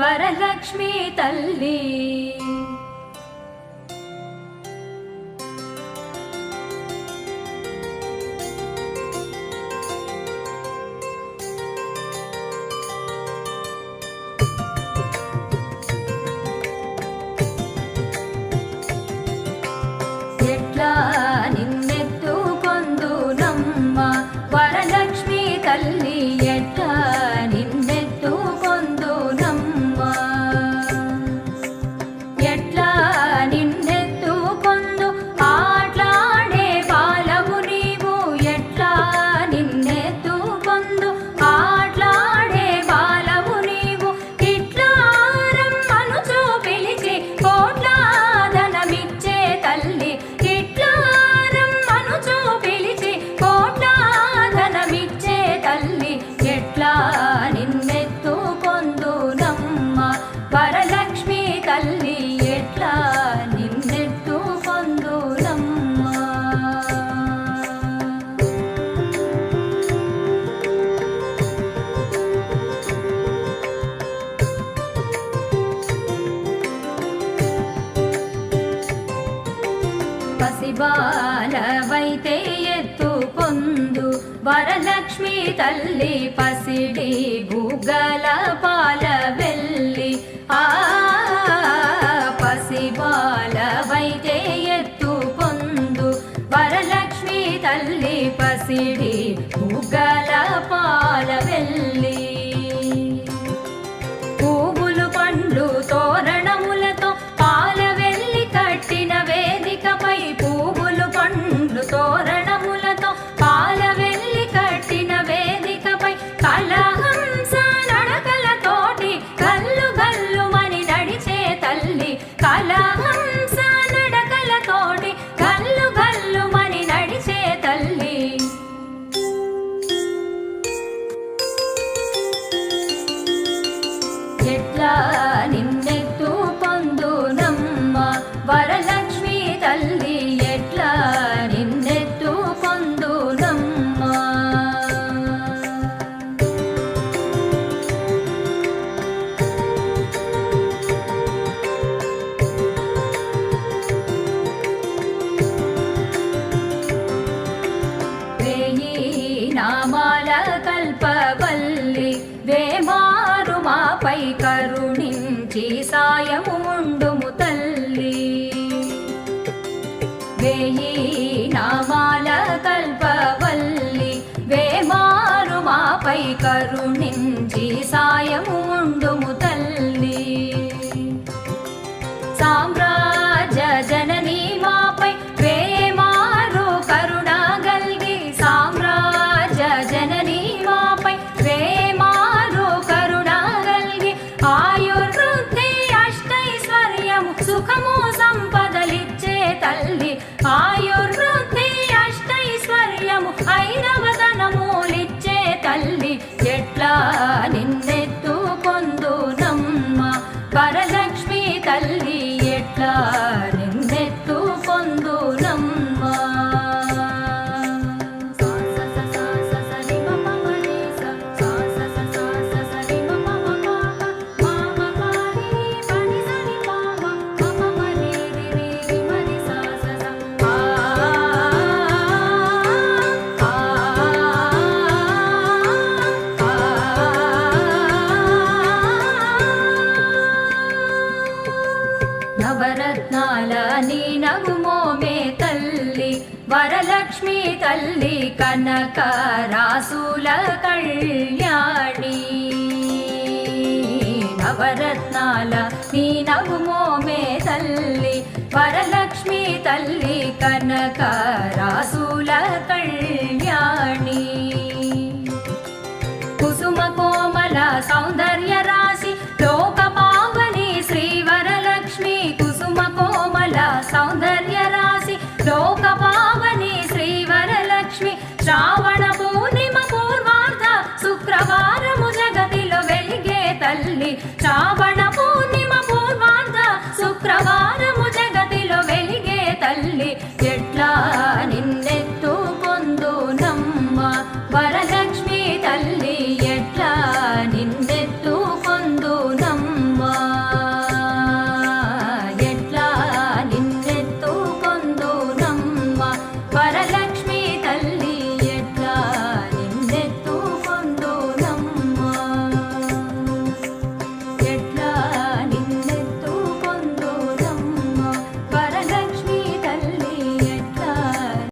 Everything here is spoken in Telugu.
వరలక్ష్మి తల్లి. ఎట్లా పసిబాలవైతే ఎత్తు పొందు. వరలక్ష్మి తల్లి పసిడి భూగల పాల వెళ్ళి. ఆ పసిబాలవైతే ఎత్తు పొందు. వరలక్ష్మి తల్లి పసిడి భూగల పాల వెళ్ళి. సాయముండుము తల్లి. వేయి నామాల కల్పవల్లి వేమారు మాపై కరుణించి సాయముండుము తల్లి ఆయుర్వృద్ధి అష్టైశ్వర్యము ఐరవదనములిచ్చే తల్లి ఎట్లా నిన్నెత్తు పొందునమ్మ పరలక్ష్మి తల్లి ఎట్లా నవరత్నాల నీ నగుమోమే తల్లి వరలక్ష్మి తల్లి కనక రాసుల కళ్యాణి. నవరత్నాల నీ నగుమోమే తల్లి వరలక్ష్మి తల్లి కనక రాసుల కళ్యాణి. కుసుమ కోమల సౌందర్య వారము జగతిలో వెలిగే తల్లి. శ్రావణ పూర్ణిమ పూర్వాంత శుక్రవారము జగతిలో వెలిగే తల్లి. ఎట్లా